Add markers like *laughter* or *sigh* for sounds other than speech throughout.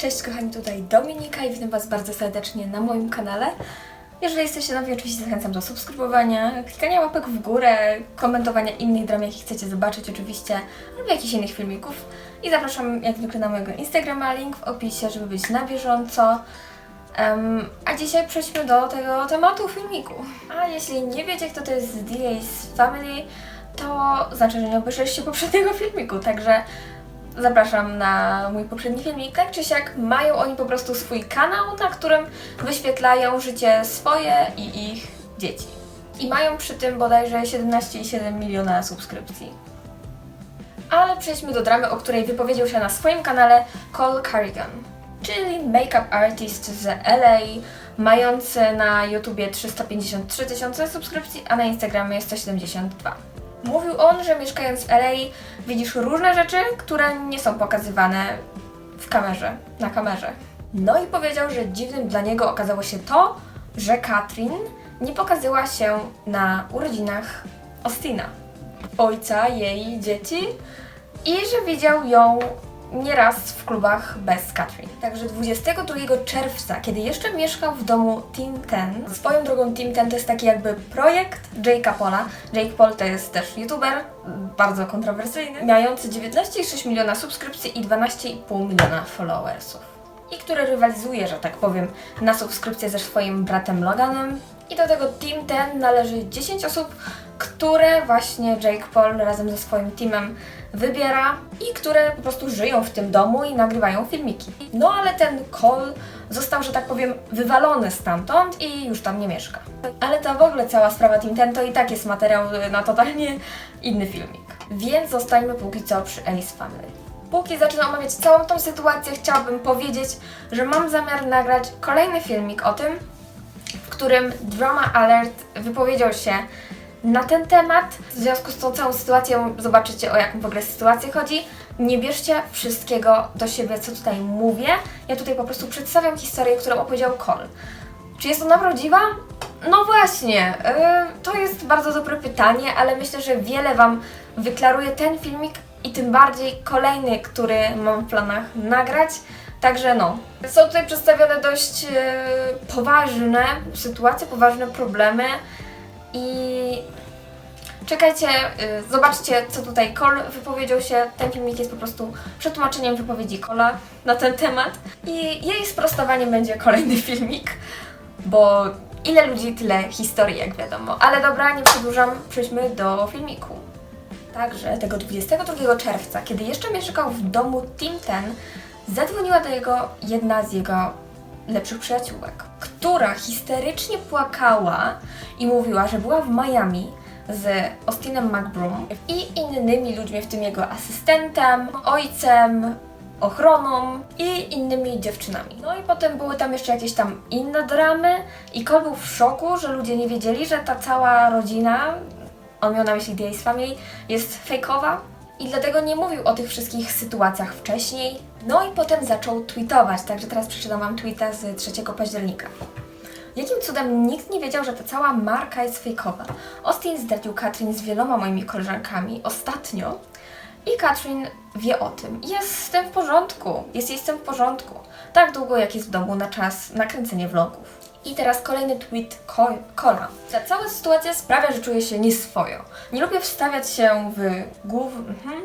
Cześć kochani, tutaj Dominika i witam Was bardzo serdecznie na moim kanale. Jeżeli jesteście nowi, oczywiście zachęcam do subskrybowania, klikania łapek w górę, komentowania innych dram, jakie chcecie zobaczyć oczywiście, albo jakichś innych filmików. I zapraszam jak zwykle na mojego Instagrama, link w opisie, żeby być na bieżąco. Em, a dzisiaj przejdźmy do tego tematu filmiku. A jeśli nie wiecie, kto to jest DA's Family, to znaczy, że nie obejrzeliście poprzedniego filmiku, także zapraszam na mój poprzedni filmik. Tak czy siak mają oni po prostu swój kanał, na którym wyświetlają życie swoje i ich dzieci. I mają przy tym bodajże 17,7 miliona subskrypcji. Ale przejdźmy do dramy, o której wypowiedział się na swoim kanale Cole Carrigan, czyli make-up artist z LA, mający na YouTubie 353 tysiące subskrypcji, a na Instagramie 172. Mówił on, że mieszkając w LA widzisz różne rzeczy, które nie są pokazywane w kamerze, na kamerze. No i powiedział, że dziwnym dla niego okazało się to, że Katrin nie pokazała się na urodzinach Austina, ojca jej dzieci, i że widział ją nieraz w klubach bez Katrin. Także 22 czerwca, kiedy jeszcze mieszkał w domu Team Ten, swoją drogą Team Ten to jest taki jakby projekt Jake'a Paula. Jake Paul to jest też youtuber, bardzo kontrowersyjny, mający 19,6 miliona subskrypcji i 12,5 miliona followersów. I który rywalizuje, że tak powiem, na subskrypcję ze swoim bratem Loganem. I do tego Team Ten należy 10 osób, które właśnie Jake Paul razem ze swoim teamem wybiera i które po prostu żyją w tym domu i nagrywają filmiki. No ale ten Cole został, że tak powiem, wywalony stamtąd i już tam nie mieszka. Ale ta w ogóle cała sprawa Team Ten to i tak jest materiał na totalnie inny filmik. Więc zostańmy póki co przy Ace Family. Póki zacznę omawiać całą tą sytuację, chciałabym powiedzieć, że mam zamiar nagrać kolejny filmik o tym, w którym Drama Alert wypowiedział się na ten temat. W związku z tą całą sytuacją zobaczycie o jaką w ogóle sytuację chodzi. Nie bierzcie wszystkiego do siebie, co tutaj mówię. Ja tutaj po prostu przedstawiam historię, którą opowiedział Cole. Czy jest ona prawdziwa? No właśnie, yy, to jest bardzo dobre pytanie, ale myślę, że wiele Wam wyklaruje ten filmik i tym bardziej kolejny, który mam w planach nagrać. Także no, są tutaj przedstawione dość yy, poważne sytuacje, poważne problemy i czekajcie, yy, zobaczcie co tutaj Cole wypowiedział się. Ten filmik jest po prostu przetłumaczeniem wypowiedzi Cola na ten temat i jej sprostowaniem będzie kolejny *laughs* filmik, bo ile ludzi, tyle historii jak wiadomo. Ale dobra, nie przedłużam, przejdźmy do filmiku. Także tego 22 czerwca, kiedy jeszcze mieszkał w domu Tim Ten, zadzwoniła do jego jedna z jego lepszych przyjaciółek, która histerycznie płakała i mówiła, że była w Miami z Austinem McBroom i innymi ludźmi, w tym jego asystentem, ojcem, ochroną i innymi dziewczynami. No i potem były tam jeszcze jakieś tam inne dramy i Cole był w szoku, że ludzie nie wiedzieli, że ta cała rodzina, on miał na myśli Days Family, jest fejkowa i dlatego nie mówił o tych wszystkich sytuacjach wcześniej. No i potem zaczął tweetować, także teraz przeczytam Wam tweeta z 3 października. Jakim cudem nikt nie wiedział, że ta cała marka jest fejkowa? Austin zdradził Katrin z wieloma moimi koleżankami ostatnio i Katrin wie o tym. Jest z tym w porządku. Jest tym w porządku. Tak długo, jak jest w domu na czas nakręcenie vlogów. I teraz kolejny tweet Ko- Kola. Ta cała sytuacja sprawia, że czuję się nieswojo. Nie lubię wstawiać się w głów... Mhm.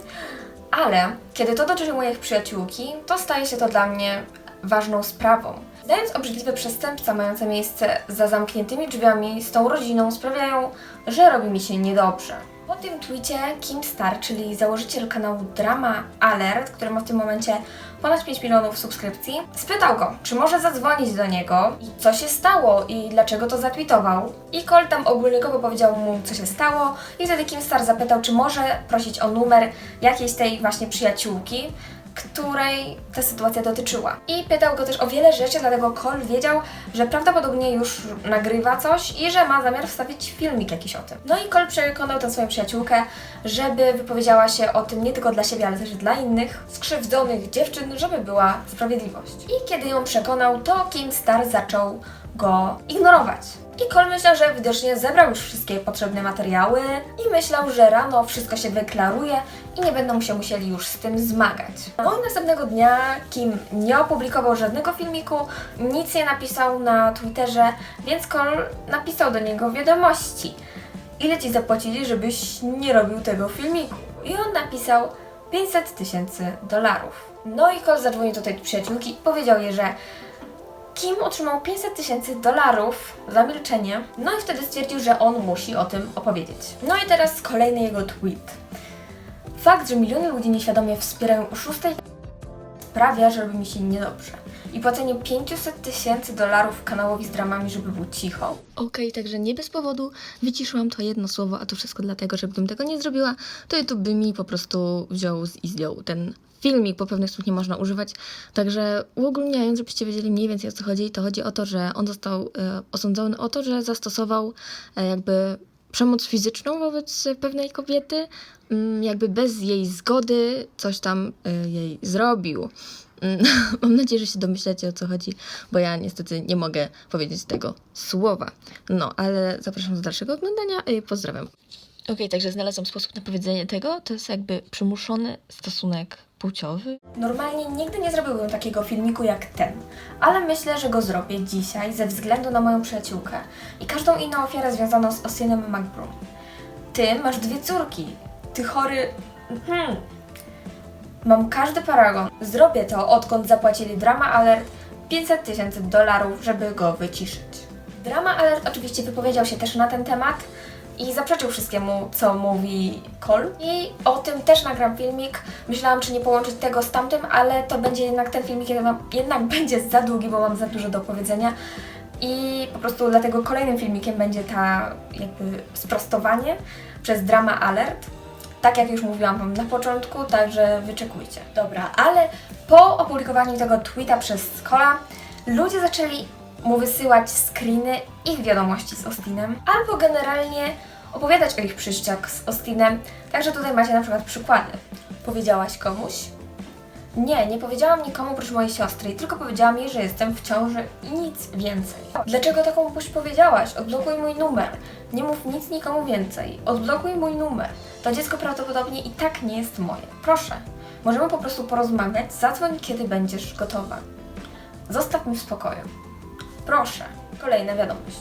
Ale kiedy to dotyczy moich przyjaciółki, to staje się to dla mnie ważną sprawą. Dając obrzydliwe przestępstwa mające miejsce za zamkniętymi drzwiami z tą rodziną sprawiają, że robi mi się niedobrze. Po tym tweetie Kim Star, czyli założyciel kanału Drama Alert, który ma w tym momencie ponad 5 milionów subskrypcji, spytał go, czy może zadzwonić do niego i co się stało i dlaczego to zatweetował. I Cole tam ogólnikowo powiedział mu, co się stało i wtedy Kim Star zapytał, czy może prosić o numer jakiejś tej właśnie przyjaciółki, której ta sytuacja dotyczyła. I pytał go też o wiele rzeczy, dlatego Cole wiedział, że prawdopodobnie już nagrywa coś i że ma zamiar wstawić filmik jakiś o tym. No i Cole przekonał tę swoją przyjaciółkę, żeby wypowiedziała się o tym nie tylko dla siebie, ale też dla innych skrzywdzonych dziewczyn, żeby była sprawiedliwość. I kiedy ją przekonał, to Kim Star zaczął go ignorować. I Cole myślał, że widocznie zebrał już wszystkie potrzebne materiały i myślał, że rano wszystko się wyklaruje i nie będą się musieli już z tym zmagać. No i następnego dnia Kim nie opublikował żadnego filmiku, nic nie napisał na Twitterze, więc Cole napisał do niego wiadomości. Ile ci zapłacili, żebyś nie robił tego filmiku? I on napisał 500 tysięcy dolarów. No i Cole zadzwonił do tej przyjaciółki i powiedział jej, że Kim otrzymał 500 tysięcy dolarów za milczenie, no i wtedy stwierdził, że on musi o tym opowiedzieć. No i teraz kolejny jego tweet. Fakt, że miliony ludzi nieświadomie wspierają oszustej sprawia, że robi mi się niedobrze. I płacenie 500 tysięcy dolarów kanałowi z dramami, żeby był cicho. Okej, także nie bez powodu wyciszyłam to jedno słowo, a to wszystko dlatego, że tego nie zrobiła, to YouTube by mi po prostu wziął i zdjął ten filmik, bo pewnych słów nie można używać. Także uogólniając, żebyście wiedzieli mniej więcej o co chodzi, to chodzi o to, że on został e, osądzony o to, że zastosował e, jakby przemoc fizyczną wobec pewnej kobiety, mm, jakby bez jej zgody coś tam e, jej zrobił. Mm, *laughs* Mam nadzieję, że się domyślacie o co chodzi, bo ja niestety nie mogę powiedzieć tego słowa. No, ale zapraszam do dalszego oglądania i pozdrawiam. Okej, także znalazłam sposób na powiedzenie tego. To jest jakby przymuszony stosunek płciowy. Normalnie nigdy nie zrobiłbym takiego filmiku jak ten, ale myślę, że go zrobię dzisiaj ze względu na moją przyjaciółkę i każdą inną ofiarę związaną z Austin McBroom. Ty masz dwie córki. Ty chory... Hmm. Mam każdy paragon. Zrobię to, odkąd zapłacili Drama Alert 500 tysięcy dolarów, żeby go wyciszyć. Drama Alert oczywiście wypowiedział się też na ten temat i zaprzeczył wszystkiemu, co mówi Cole. I o tym też nagram filmik. Myślałam, czy nie połączyć tego z tamtym, ale to będzie jednak ten filmik jednak, jednak *laughs* będzie za długi, bo mam za dużo do powiedzenia. I po prostu dlatego kolejnym filmikiem będzie ta jakby sprostowanie przez Drama Alert. Tak jak już mówiłam Wam na początku, także wyczekujcie. Dobra, ale po opublikowaniu tego tweeta przez Cola, ludzie zaczęli mu wysyłać screeny ich wiadomości z Austinem, albo generalnie opowiadać o ich przeżyciach z Austinem. Także tutaj macie na przykład przykłady. Powiedziałaś komuś? Nie, nie powiedziałam nikomu oprócz mojej siostry, tylko powiedziałam jej, że jestem w ciąży i nic więcej. Dlaczego taką puść powiedziałaś? Odblokuj mój numer. Nie mów nic nikomu więcej. Odblokuj mój numer. To dziecko prawdopodobnie i tak nie jest moje. Proszę, możemy po prostu porozmawiać. Zadzwoń, kiedy będziesz gotowa. Zostaw mnie w spokoju. Proszę. Kolejna wiadomość.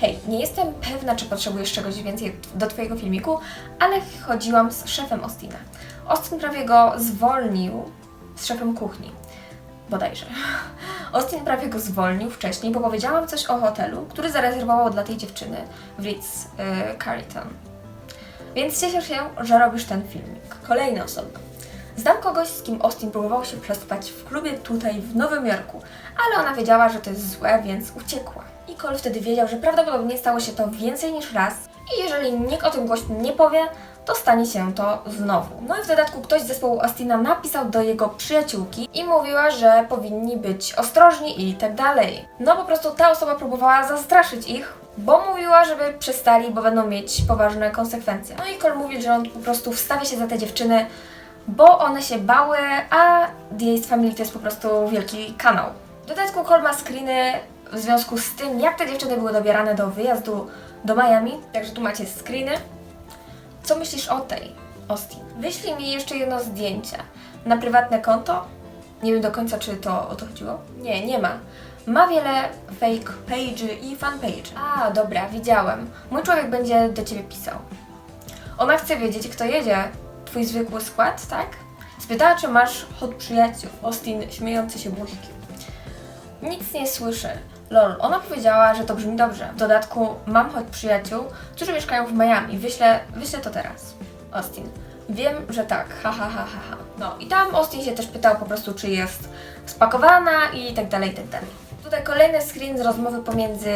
Hej, nie jestem pewna, czy potrzebujesz czegoś więcej do Twojego filmiku, ale chodziłam z szefem Austina. Austin prawie go zwolnił z szefem kuchni. Bodajże. *laughs* Austin prawie go zwolnił wcześniej, bo powiedziałam coś o hotelu, który zarezerwował dla tej dziewczyny w Ritz yy, Carlton. Więc cieszę się, że robisz ten filmik. Kolejna osoba. Znam kogoś, z kim Austin próbował się przespać w klubie tutaj w Nowym Jorku, ale ona wiedziała, że to jest złe, więc uciekła. I Cole wtedy wiedział, że prawdopodobnie stało się to więcej niż raz i jeżeli nikt o tym głośno nie powie, to stanie się to znowu. No i w dodatku ktoś z zespołu Austina napisał do jego przyjaciółki i mówiła, że powinni być ostrożni i tak dalej. No po prostu ta osoba próbowała zastraszyć ich, bo mówiła, żeby przestali, bo będą mieć poważne konsekwencje. No i Cole mówi, że on po prostu wstawia się za te dziewczyny, bo one się bały, a Ace Family to jest po prostu wielki kanał. W dodatku Cole ma screeny w związku z tym, jak te dziewczyny były dobierane do wyjazdu do Miami, także tu macie screeny. Co myślisz o tej, Austin? Wyślij mi jeszcze jedno zdjęcie na prywatne konto. Nie wiem do końca, czy to o to chodziło. Nie, nie ma. Ma wiele fake page i fan page. A, dobra, widziałem. Mój człowiek będzie do ciebie pisał. Ona chce wiedzieć, kto jedzie. Twój zwykły skład, tak? Spytała, czy masz hot przyjaciół. Austin śmiejący się buźki. Nic nie słyszę. Lol, ona powiedziała, że to brzmi dobrze. W dodatku mam choć przyjaciół, którzy mieszkają w Miami. Wyślę, wyślę to teraz. Austin. Wiem, że tak. Ha, ha, ha, ha, ha. No i tam Austin się też pytał po prostu, czy jest spakowana i tak dalej, i tak dalej. Tutaj kolejny screen z rozmowy pomiędzy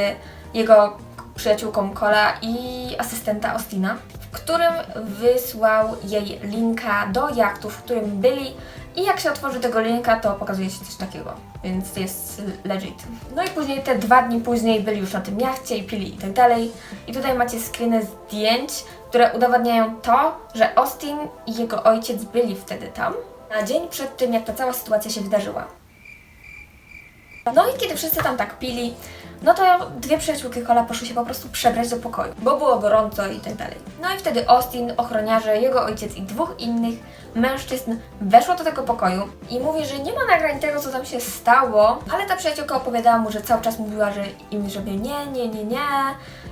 jego przyjaciółką Cola i asystenta Austina, którym wysłał jej linka do jachtu, w którym byli i jak się otworzy tego linka, to pokazuje się coś takiego, więc jest legit. No i później te dwa dni później byli już na tym jachcie i pili i tak dalej. I tutaj macie screeny zdjęć, które udowadniają to, że Austin i jego ojciec byli wtedy tam, na dzień przed tym, jak ta cała sytuacja się wydarzyła. No i kiedy wszyscy tam tak pili, no to dwie przyjaciółki Kola poszły się po prostu przebrać do pokoju, bo było gorąco i tak dalej. No i wtedy Austin, ochroniarze, jego ojciec i dwóch innych mężczyzn weszło do tego pokoju i mówi, że nie ma nagrań tego, co tam się stało, ale ta przyjaciółka opowiadała mu, że cały czas mówiła, że im, żeby nie, nie, nie, nie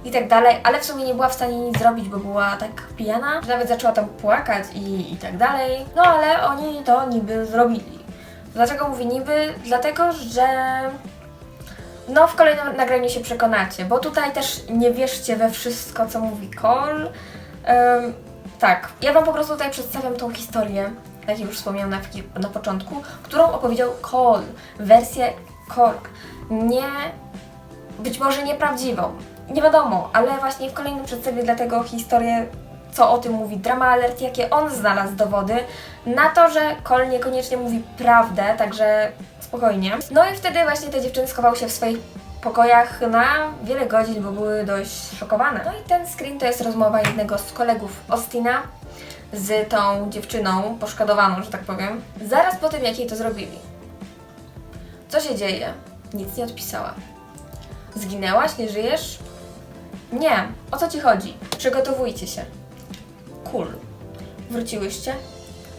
i tak dalej, ale w sumie nie była w stanie nic zrobić, bo była tak pijana, że nawet zaczęła tam płakać i, i tak dalej. No ale oni to niby zrobili. Dlaczego mówię niby? Dlatego, że no, w kolejnym nagraniu się przekonacie, bo tutaj też nie wierzcie we wszystko, co mówi Cole. Em, tak, ja Wam po prostu tutaj przedstawiam tą historię, jak już wspomniałam na, na początku, którą opowiedział Cole, wersję Cole. Nie, być może nieprawdziwą, nie wiadomo, ale właśnie w kolejnym przedstawię dlatego historię, co o tym mówi Drama Alert, jakie on znalazł dowody na to, że Cole niekoniecznie mówi prawdę, także spokojnie. No i wtedy właśnie te dziewczyny schowały się w swoich pokojach na wiele godzin, bo były dość szokowane. No i ten screen to jest rozmowa jednego z kolegów Austina z tą dziewczyną poszkodowaną, że tak powiem, zaraz po tym, jak jej to zrobili. Co się dzieje? Nic nie odpisała. Zginęłaś? Nie żyjesz? Nie. O co ci chodzi? Przygotowujcie się. Cool. Wróciłyście?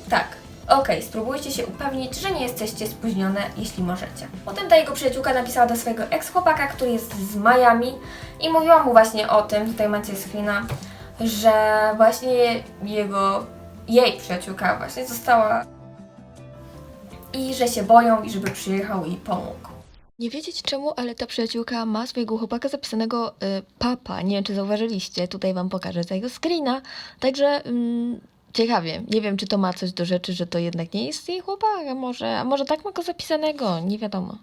Tak. Okej, spróbujcie się upewnić, że nie jesteście spóźnione, jeśli możecie. Potem ta jego przyjaciółka napisała do swojego ex-chłopaka, który jest z Miami i mówiła mu właśnie o tym, tutaj macie screena, że właśnie jego, jej przyjaciółka właśnie została i że się boją i żeby przyjechał i pomógł. Nie wiedzieć czemu, ale ta przyjaciółka ma swojego chłopaka zapisanego y, papa. Nie wiem, czy zauważyliście. Tutaj wam pokażę tego screena. Także mm, ciekawie. Nie wiem, czy to ma coś do rzeczy, że to jednak nie jest jej chłopak, a może, a może tak ma go zapisanego. Nie wiadomo.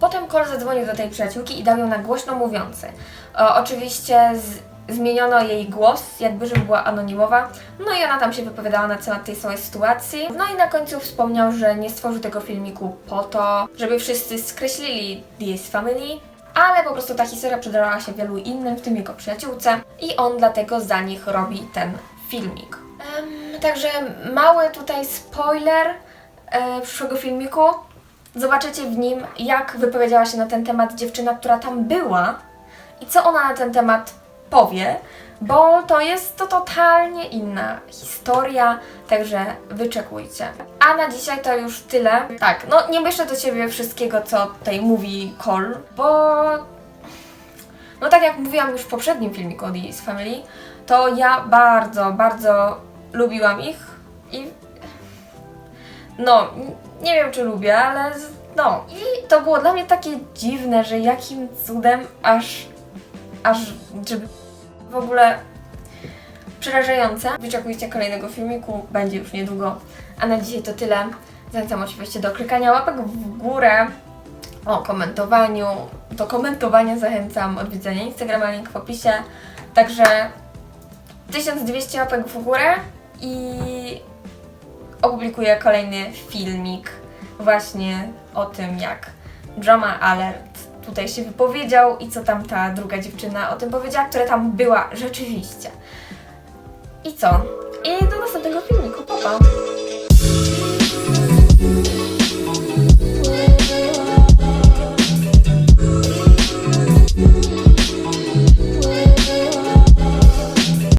Potem Cole zadzwonił do tej przyjaciółki i dał ją na głośno mówiący. O, oczywiście z, zmieniono jej głos, jakby żeby była anonimowa. No i ona tam się wypowiadała na temat tej całej sytuacji. No i na końcu wspomniał, że nie stworzył tego filmiku po to, żeby wszyscy skreślili This Family, ale po prostu ta historia przydarała się wielu innym, w tym jego przyjaciółce i on dlatego za nich robi ten filmik. Em, także mały tutaj spoiler e, przyszłego filmiku. Zobaczycie w nim, jak wypowiedziała się na ten temat dziewczyna, która tam była i co ona na ten temat powie, bo to jest to totalnie inna historia, także wyczekujcie. A na dzisiaj to już tyle. Tak, no nie myślę do Ciebie wszystkiego, co tutaj mówi Cole, bo no tak jak mówiłam już w poprzednim filmiku o The Ace Family, to ja bardzo, bardzo lubiłam ich i no, nie wiem czy lubię, ale no. I to było dla mnie takie dziwne, że jakim cudem aż, aż, żeby w ogóle przerażające. Wyczekujcie kolejnego filmiku, będzie już niedługo. A na dzisiaj to tyle. Zachęcam oczywiście do klikania łapek w górę, o komentowaniu. Do komentowania zachęcam, odwiedzenia Instagrama, link w opisie. Także 1200 łapek w górę i opublikuję kolejny filmik właśnie o tym, jak Drama Alert tutaj się wypowiedział i co tam ta druga dziewczyna o tym powiedziała, która tam była rzeczywiście. I co? I do następnego filmiku. Pa, pa.